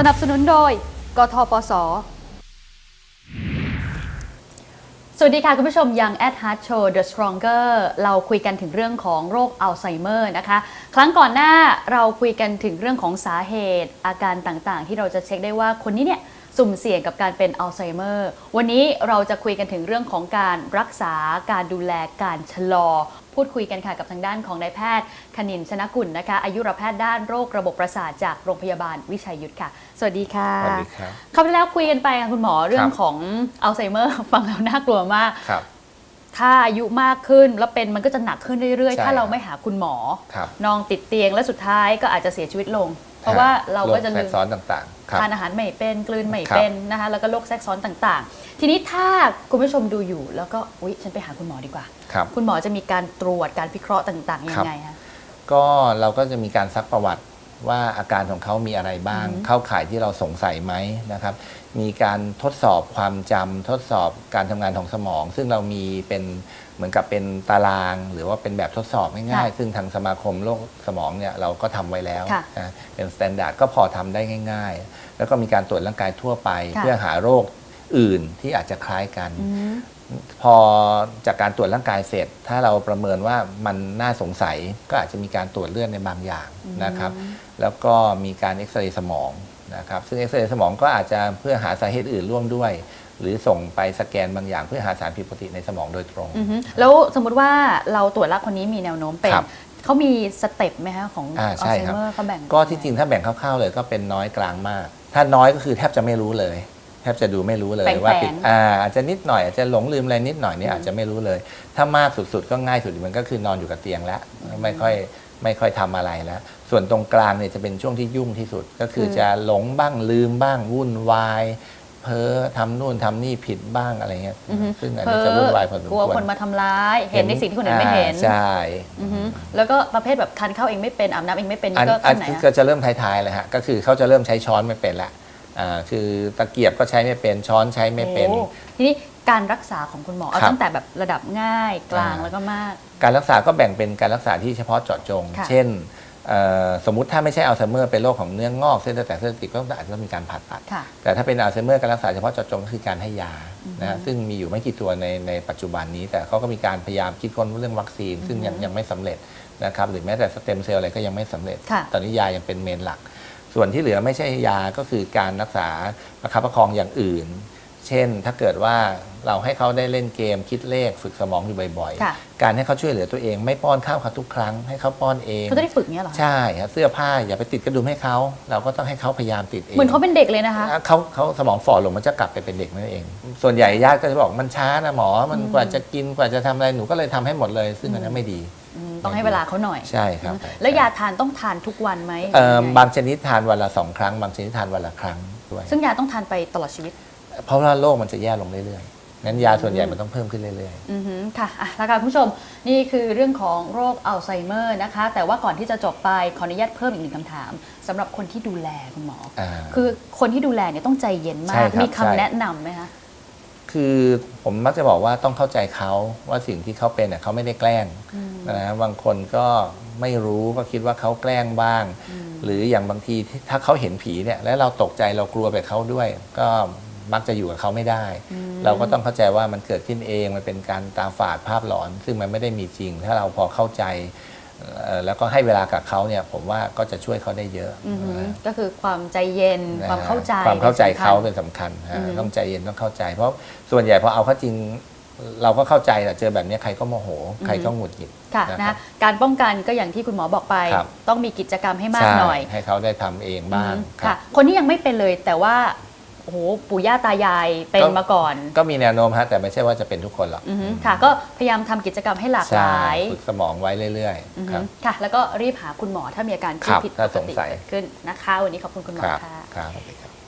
สนับสนุนโดย กทปส สวัสดีค่ะ คุณผู้ชมยัง at Heart Show The Stronger เราคุยกันถึงเรื่องของโรคอัลไซเมอร์นะคะ ครั้งก่อนหน้าเราคุยกันถึงเรื่องของสาเหตุอาการต่างๆ ที่เราจะเช็คได้ว่าคนนี้เนี่ย สุ่มเสี่ยงกับการเป็นอัลไซเมอร์ วันนี้เราจะคุยกันถึงเรื่องของการรักษาการดูแลการชะลอ พูดคุยกันค่ะกับทางด้านของนายแพทย์คณินชนกุลนะคะ อายุรแพทย์ด้านโรคระบบประสาทจากโรงพยาบาลวิชัยยุทธค่ะ สวัสดีค่ะสวัสดีครับคราวที่แล้วคุยกันไปค่ะคุณหมอเรื่องของอัลไซเมอร์ฟังแล้วน่ากลัวมากครับถ้าอายุมากขึ้นแล้วเป็นมันก็จะหนักขึ้นเรื่อยใช่ๆถ้าเราครับไม่หาคุณหมอครับนองติดเตียงและสุดท้ายก็อาจจะเสียชีวิตลง เพราะว่าเราก็จะโรคแทรลืกมซ้อนต่างๆครับทานอาหารไม่เป็นกลืนไม่ครับเป็นนะคะแล้วก็โรคแทรกซ้อนต่างๆ ทีนี้ถ้าคุณผู้ชมดูอยู่ แล้วก็อุ๊ยฉันไปหาคุณหมอดีกว่าครับคุณหมอจะมีการตรวจการพิเคราะห์ต่างๆยังไงคะก็เราก็จะมีการซักประวัติ ว่าอาการของเขามีอะไรบ้างอืมเข้าข่ายที่เราสงสัยไหมนะครับ มีการทดสอบความจำทดสอบการทำงานของสมอง ซึ่งเรามีเป็นเหมือนกับเป็นตาราง หรือว่าเป็นแบบทดสอบง่ายๆ ซึ่งทางสมาคมโรคสมองเนี่ยเราก็ทำไว้แล้วค่ะนะเป็นสแตนดาร์ดก็พอทำได้ง่าย ๆ แล้วก็มีการตรวจร่างกายทั่วไปค่ะเพื่อหาโรคอื่นที่อาจจะคล้ายกัน อืมพอจากการตรวจร่างกายเสร็จ ถ้าเราประเมินว่ามันน่าสงสัยก็อาจจะมีการตรวจเลือดในบางอย่างนะครับ แล้วก็มีการเอ็กซเรย์สมองนะครับ ซึ่งเอ็กซเรย์สมองก็อาจจะเพื่อหาสาเหตุอื่นร่วมด้วย หรือส่งไปสแกนบางอย่างเพื่อหาสารผิดปกติในสมองโดยตรงอือฮึแล้วสมมุติว่าเราตรวจแล้วคนนี้มีแนวโน้มเป็นครับเขามีสเต็ปไหมคะของอ่าอัลใช่ไซครับเมอร์เขาแบ่ง ก็ที่จริงถ้าแบ่งคร่าวๆเลยก็เป็นน้อยกลางมาก ถ้าน้อยก็คือแทบจะไม่รู้เลยแทบจะดูไม่รู้เลยแฝงๆว่าติดอ่าอาจจะนิดหน่อยอาจจะหลงลืมอะไรนิดหน่อยเนี่ยอาจจะไม่รู้เลย ถ้ามากสุดๆ ก็ง่ายสุดมันก็คือนอนอยู่กับเตียงแล้วไม่ค่อยไม่ค่อยทำอะไรแล้ว ส่วนตรงกลางเนี่ยจะเป็นช่วงที่ยุ่งที่สุด ก็คือจะหลงบ้างลืมบ้างวุ่นวายเพ้อทำนู่นทำนี่ผิดบ้างอะไรเงี้ยอือฮึซึ่งอันเพ้นี้อจะวุ่นวายพอสมกลัวควรคนมาทำร้าย เห็นในสิ่งที่คนอื่นไม่เห็นอ่าใช่อือฮึแล้วก็ประเภทแบบทานข้าวเองไม่เป็นอาบน้ำเองไม่เป็นอันี่นก็อัขั้นนไหนที่อะก็จะเริ่มท้ายๆเลยฮะก็คือเขาจะเริ่มใช้ช้อนไม่เป็นละ อ่าคือตะเกียบก็ใช้ไม่เป็นช้อนใช้ไม่เป็น โอ้ทีนี้การรักษาของคุณหมอเอาครับตั้งแต่แบบระดับง่ายกลางอ่า แล้วก็มาก การรักษาก็แบ่งเป็นการรักษาที่เฉพาะเจาะจง ค่ะ เช่นเอ่อสมมุติถ้าไม่ใช่อัลไซเมอร์เป็นโรคของเนื้องอกเส้นเลือดแตกเส้นเลือดติดก็อาจจะต้องมีการผ่าตัด ค่ะ แต่ถ้าเป็นอัลไซเมอร์การรักษาเฉพาะเจาะจงก็คือการให้ยานะฮะซึ่งมีอยู่ไม่กี่ตัวในในปัจจุบันนี้ แต่เขาก็มีการพยายามคิดค้นเรื่องวัคซีน ซึ่งยังยังไม่สำเร็จนะครับหรือแม้แต่สเต็มเซลล์อะไรก็ยังไม่สำเร็จ ค่ะ ตอนนี้ยายังเป็นเมนหลัก ส่วนที่เหลือไม่ใช่ยาก็คือการรักษาประคับประคองอย่างอื่น เช่นถ้าเกิดว่าเราให้เขาได้เล่นเกมคิดเลขฝึกสมองอยู่บ่อยค่ะ ๆ การให้เขาช่วยเหลือตัวเองไม่ป้อนข้าวเขาทุกครั้งให้เขาป้อนเอง เขาจะได้ฝึกเนี้ยเหรอคะใช่ครับเสื้อผ้าอย่าไปติดกระดุมให้เขา เราก็ต้องให้เขาพยายามติดเอง เหมือนเขาเป็นเด็กเลยนะคะ เขาเขาสมองฝ่อลงมันจะกลับไปเป็นเด็กนั่นเอง ส่วนใหญ่ญาติก็จะบอกมันช้านะหมอ มันกว่าจะกินกว่าจะทำอะไรหนูก็เลยทำให้หมดเลย ซึ่งอันนั้นไม่ดีอืม ต้องให้เวลาเขาหน่อย ใช่ครับ แล้วยาทานต้องทานทุกวันไหมเอ่อหรือยังไงบางชนิดทานวันละสองครั้ง บางชนิดทานวันละครั้งด้วยซึ่งยาต้องทานไปตลอดชีวิต เพราะว่าโรคมันจะแย่ลงเรื่อยๆงั้นยาส่วนใหญ่มันต้องเพิ่มขึ้นเรื่อยอือหือค่ะอะแล้วค่ะคุณผู้ชมนี่คือเรื่องของโรคอัลไซเมอร์นะคะ แต่ว่าก่อนที่จะจบไปขออนุญาตเพิ่มอีกหนึ่งคำถามสำหรับคนที่ดูแลคุณหมอๆอ่าคือคนที่ดูแลเนี่ยต้องใจเย็นใช่มากครับมีคำใช่แนะนำไหมคะ คือผมมักจะบอกว่าต้องเข้าใจเขาว่าสิ่งที่เขาเป็นเน่ยเขาไม่ได้แกล้งนะบางคนก็ไม่รู้ก็คิดว่าเขาแกล้งบ้าง หรืออย่างบางทีที่ถ้าเขาเห็นผีเนี่ยแล้วเราตกใจเรากลัวไปเขาด้วย ก็มักจะอยู่กับเขาไม่ได้ เราก็ต้องเข้าใจว่ามันเกิดขึ้นเองมันเป็นการตาฝาดภาพหลอน ซึ่งมันไม่ได้มีจริง ถ้าเราพอเข้าใจเอ่อ แล้วก็ให้เวลากับเขาเนี่ยผมว่าก็จะช่วยเขาได้เยอะอือหือนะก็คือความใจเย็นนะความเข้าใจ ความเข้าใจเขาป็เป็นนสำคัญฮะอือฮึต้องใจเย็นต้องเข้าใจ เพราะส่วนใหญ่พอเอาเข้าจริงเราก็เข้าใจแต่เจอแบบนี้ใครก็โมโห ใครก็หงุดหงิดค่ะนะนะครับการป้องกันก็อย่างที่คุณหมอบอกไปครับต้องมีกิจกรรมให้มากใช่หน่อย ให้เขาได้ทำเองบ้างอืมครัค่ะบคนที่ยังไม่เป็นเลยแต่ว่า โอ้โหปู่ย่าตายายเป็นก็ มาก่อนก็มีแนวโน้มฮะแต่ไม่ใช่ว่าจะเป็นทุกคนหรอกอือหือค่ะ ก็พยายามทำกิจกรรมให้หลากหใช่ลายฝึกสมองไว้เรื่อยอือๆคฮึรับ ค่ะ แล้วก็รีบหาคุณหมอถ้ามีอาการที่ครับผิดปถ้ากสงติสัย เกิดขึ้นนะคะ วันนี้ขอบคุณคุณหมอครับค่ะ ครับสวัสดีครับ